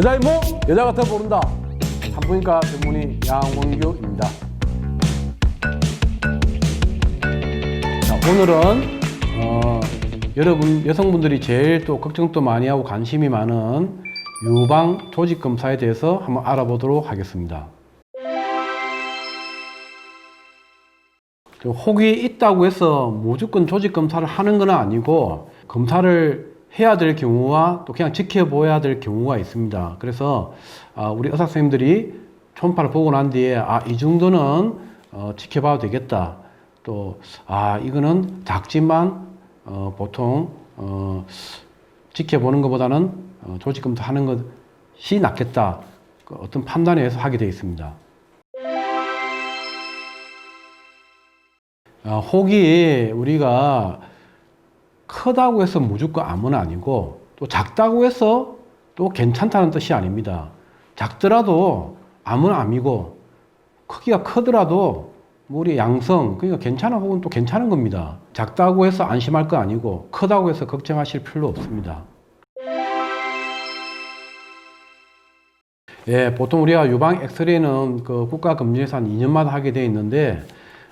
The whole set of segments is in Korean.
여자의 뭐 여자 같아 모른다. 산부인과 전문의 양원규입니다. 자, 오늘은 어, 여러분 여성분들이 제일 또 걱정도 많이 하고 관심이 많은 유방 조직 검사에 대해서 한번 알아보도록 하겠습니다. 저 혹이 있다고 해서 무조건 조직 검사를 하는 건 아니고 검사를 해야 될 경우와 또 그냥 지켜보아야 될 경우가 있습니다. 그래서 아, 우리 의사 선생님들이 초음파를 보고 난 뒤에 아 이 정도는 어, 지켜봐도 되겠다. 또 아 이거는 작지만 어, 보통 어, 지켜보는 것보다는 어, 조직 검사 하는 것이 낫겠다. 그 어떤 판단에 의해서 하게 되어 있습니다. 어, 혹이 우리가 크다고 해서 무조건 암은 아니고 또 작다고 해서 또 괜찮다는 뜻이 아닙니다. 작더라도 암은 암이고 크기가 크더라도 뭐 우리 양성 그러니까 괜찮아 혹은 또 괜찮은 겁니다. 작다고 해서 안심할 거 아니고 크다고 해서 걱정하실 필요 없습니다. 예, 보통 우리가 유방 엑스레이는 그 국가 검진에서 한 2년마다 하게 돼 있는데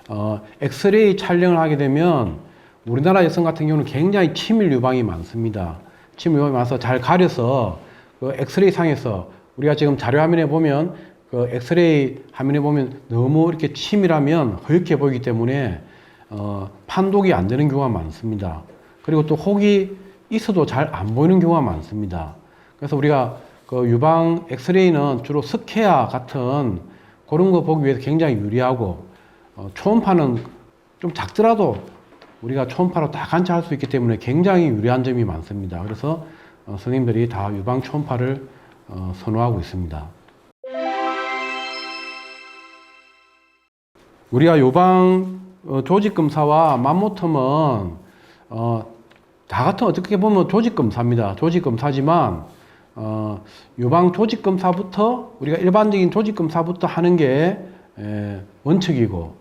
어, 엑스레이 촬영을 하게 되면 우리나라 여성 같은 경우는 굉장히 치밀 유방이 많습니다. 치밀 유방이 많아서 잘 가려서 그 엑스레이 상에서 우리가 지금 자료 화면에 보면 그 엑스레이 화면에 보면 너무 이렇게 치밀하면 허옇게 보이기 때문에 어, 판독이 안 되는 경우가 많습니다. 그리고 또 혹이 있어도 잘 안 보이는 경우가 많습니다. 그래서 우리가 그 유방 엑스레이는 주로 스케아 같은 그런 거 보기 위해서 굉장히 유리하고 어, 초음파는 좀 작더라도 우리가 초음파로 다 관찰할 수 있기 때문에 굉장히 유리한 점이 많습니다. 그래서 어, 선생님들이 다 유방 초음파를 어, 선호하고 있습니다. 우리가 유방 어, 조직 검사와 맘모텀은 어, 다 같은 어떻게 보면 조직 검사입니다. 조직 검사지만 어, 유방 조직 검사부터 우리가 일반적인 조직 검사부터 하는 게 에, 원칙이고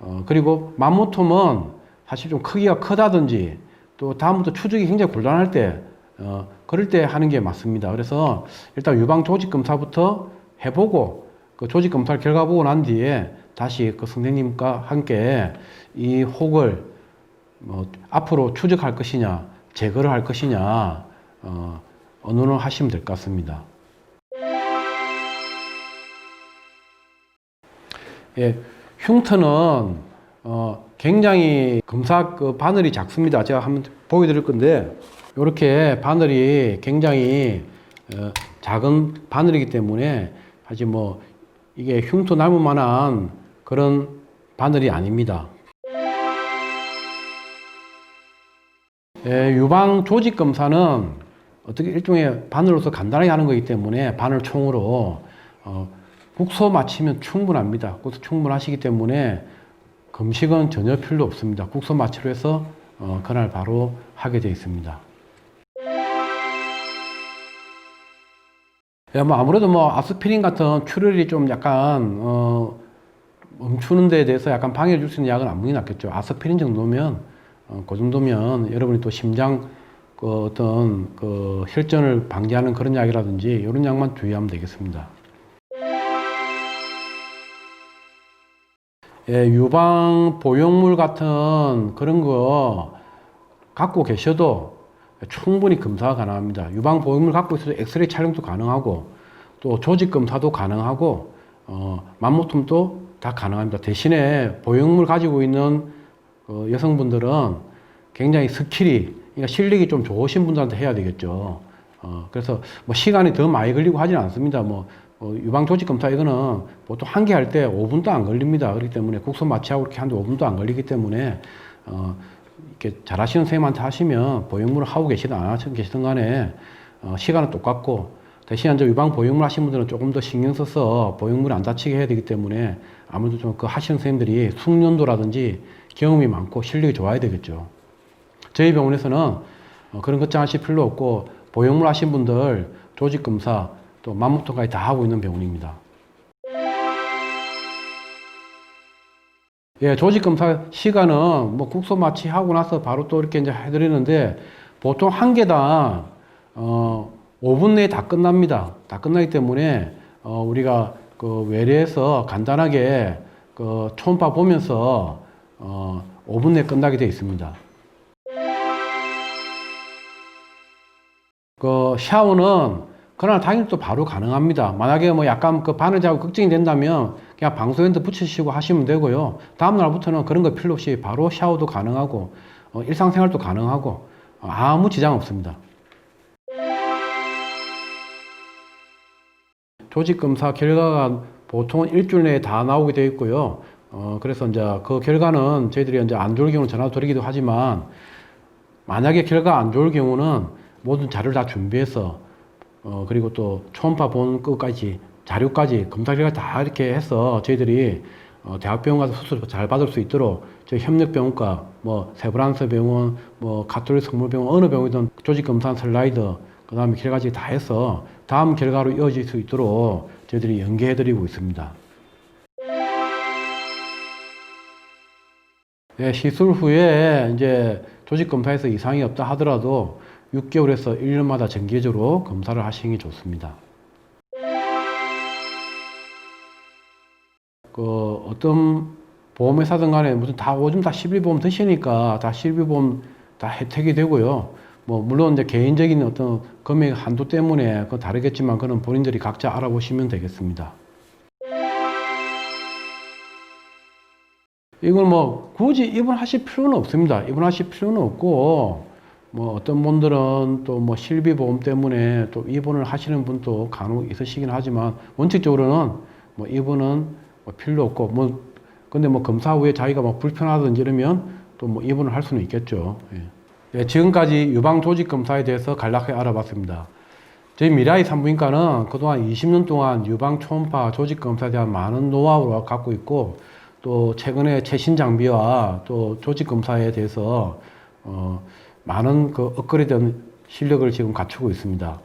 어, 그리고 맘모톰은 사실 좀 크기가 크다든지 또 다음부터 추적이 굉장히 곤란할 때 어, 그럴 때 하는 게 맞습니다. 그래서 일단 유방 조직 검사부터 해보고 그 조직 검사 결과 보고 난 뒤에 다시 그 선생님과 함께 이 혹을 뭐 앞으로 추적할 것이냐 제거를 할 것이냐 어, 언론을 하시면 될 것 같습니다. 예, 흉터는 어, 굉장히 검사 그 바늘이 작습니다. 제가 한번 보여드릴 건데 이렇게 바늘이 굉장히 어, 작은 바늘이기 때문에 사실 뭐 이게 흉터 남을 만한 그런 바늘이 아닙니다. 예, 유방 조직 검사는 어떻게 일종의 바늘로서 간단하게 하는 거기 때문에 바늘 총으로 어, 국소 맞추면 충분합니다. 국소 충분하시기 때문에 금식은 전혀 필요 없습니다. 국소 마취로 해서 어, 그날 바로 하게 되어 있습니다. 야, 뭐 아무래도 뭐 아스피린 같은 출혈이 좀 약간 어, 멈추는 데에 대해서 약간 방해해 줄수 있는 약은 아무리 낫겠죠. 아스피린 정도면 어, 그 정도면 여러분이 또 심장 그 어떤 그 혈전을 방지하는 그런 약이라든지 이런 약만 주의하면 되겠습니다. 예, 유방 보형물 같은 그런 거 갖고 계셔도 충분히 검사가 가능합니다. 유방 보형물 갖고 있어도 엑스레이 촬영도 가능하고 또 조직 검사도 가능하고 어, 맘모톰도 다 가능합니다. 대신에 보형물 가지고 있는 어, 여성분들은 굉장히 스킬이 그러니까 실력이 좀 좋으신 분들한테 해야 되겠죠. 어, 그래서 뭐 시간이 더 많이 걸리고 하지는 않습니다. 뭐 어, 유방 조직 검사 이거는 보통 한 개 할 때 5분도 안 걸립니다. 그렇기 때문에 국소 마취하고 이렇게 하는데 5분도 안 걸리기 때문에 어, 이렇게 잘하시는 선생님한테 하시면 보형물을 하고 계시든 안 하시든 계시든 간에 어, 시간은 똑같고 대신 유방 보형물 하신 분들은 조금 더 신경 써서 보형물이 안 다치게 해야 되기 때문에 아무래도 좀 그 하시는 선생님들이 숙련도라든지 경험이 많고 실력이 좋아야 되겠죠. 저희 병원에서는 어, 그런 걱정하실 필요 없고 보형물 하신 분들 조직 검사 또 맘모통까지 다 하고 있는 병원입니다. 예, 조직 검사 시간은 뭐 국소 마취 하고 나서 바로 또 이렇게 이제 해드리는데 보통 한 개당 어 5분 내에 다 끝납니다. 다 끝나기 때문에 어, 우리가 그 외래에서 간단하게 그 초음파 보면서 어, 5분 내에 끝나게 되어 있습니다. 그 샤워는 그날 당일 또 바로 가능합니다. 만약에 뭐 약간 그 바느질하고 걱정이 된다면 그냥 방소연도 붙이시고 하시면 되고요. 다음 날부터는 그런 거 필요 없이 바로 샤워도 가능하고 어, 일상생활도 가능하고 어, 아무 지장 없습니다. 조직 검사 결과가 보통 일주일 내에 다 나오게 되어 있고요. 어, 그래서 이제 그 결과는 저희들이 이제 안 좋을 경우는 전화 드리기도 하지만 만약에 결과 안 좋을 경우는 모든 자료를 다 준비해서 어, 그리고 또 초음파 본 것까지 자료까지 검사 결과 다 이렇게 해서 저희들이 어, 대학병원 가서 수술 잘 받을 수 있도록 저희 협력병원과 뭐 세브란스 병원, 뭐 가톨릭 성모병원 어느 병원이든 조직 검사 슬라이드 그다음에 결과까지 다 해서 다음 결과로 이어질 수 있도록 저희들이 연계해드리고 있습니다. 네, 시술 후에 이제 조직 검사에서 이상이 없다 하더라도 6개월에서 1년마다 정기적으로 검사를 하시는 게 좋습니다. 그 어떤 보험회사든 간에 무슨 다 요즘 다 11보험 드시니까 다 11보험 다 혜택이 되고요. 뭐 물론 이제 개인적인 어떤 금액 한도 때문에 그 다르겠지만 그는 본인들이 각자 알아보시면 되겠습니다. 이걸 뭐 굳이 입원하실 필요는 없습니다. 입원하실 필요는 없고 뭐 어떤 분들은 또 뭐 실비보험 때문에 또 입원을 하시는 분도 간혹 있으시긴 하지만 원칙적으로는 뭐 입원은 뭐 필요 없고 뭐 근데 뭐 검사 후에 자기가 뭐 불편하든지 이러면 또 뭐 입원을 할 수는 있겠죠. 예. 예, 지금까지 유방 조직 검사에 대해서 간략하게 알아봤습니다. 저희 미라이 산부인과는 그동안 20년 동안 유방 초음파 조직 검사에 대한 많은 노하우를 갖고 있고 또 최근에 최신 장비와 또 조직 검사에 대해서 어, 많은 그 업그레이드된 실력을 지금 갖추고 있습니다.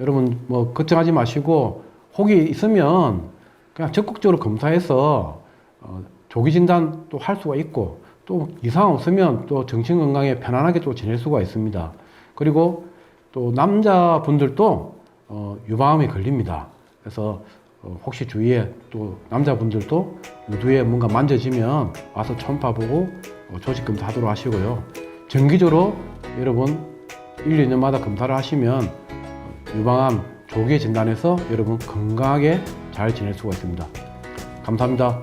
여러분 뭐 걱정하지 마시고 혹이 있으면 그냥 적극적으로 검사해서 어, 조기 진단 또 할 수가 있고 또 이상 없으면 또 정신 건강에 편안하게 또 지낼 수가 있습니다. 그리고 또 남자분들도 어, 유방암에 걸립니다. 그래서 어, 혹시 주위에 또 남자분들도 유두에 뭔가 만져지면 와서 초음파 보고 어, 조직 검사 하도록 하시고요. 정기적으로 여러분 1, 2년마다 검사를 하시면 어, 유방암 조기 진단해서 여러분 건강하게 잘 지낼 수가 있습니다. 감사합니다.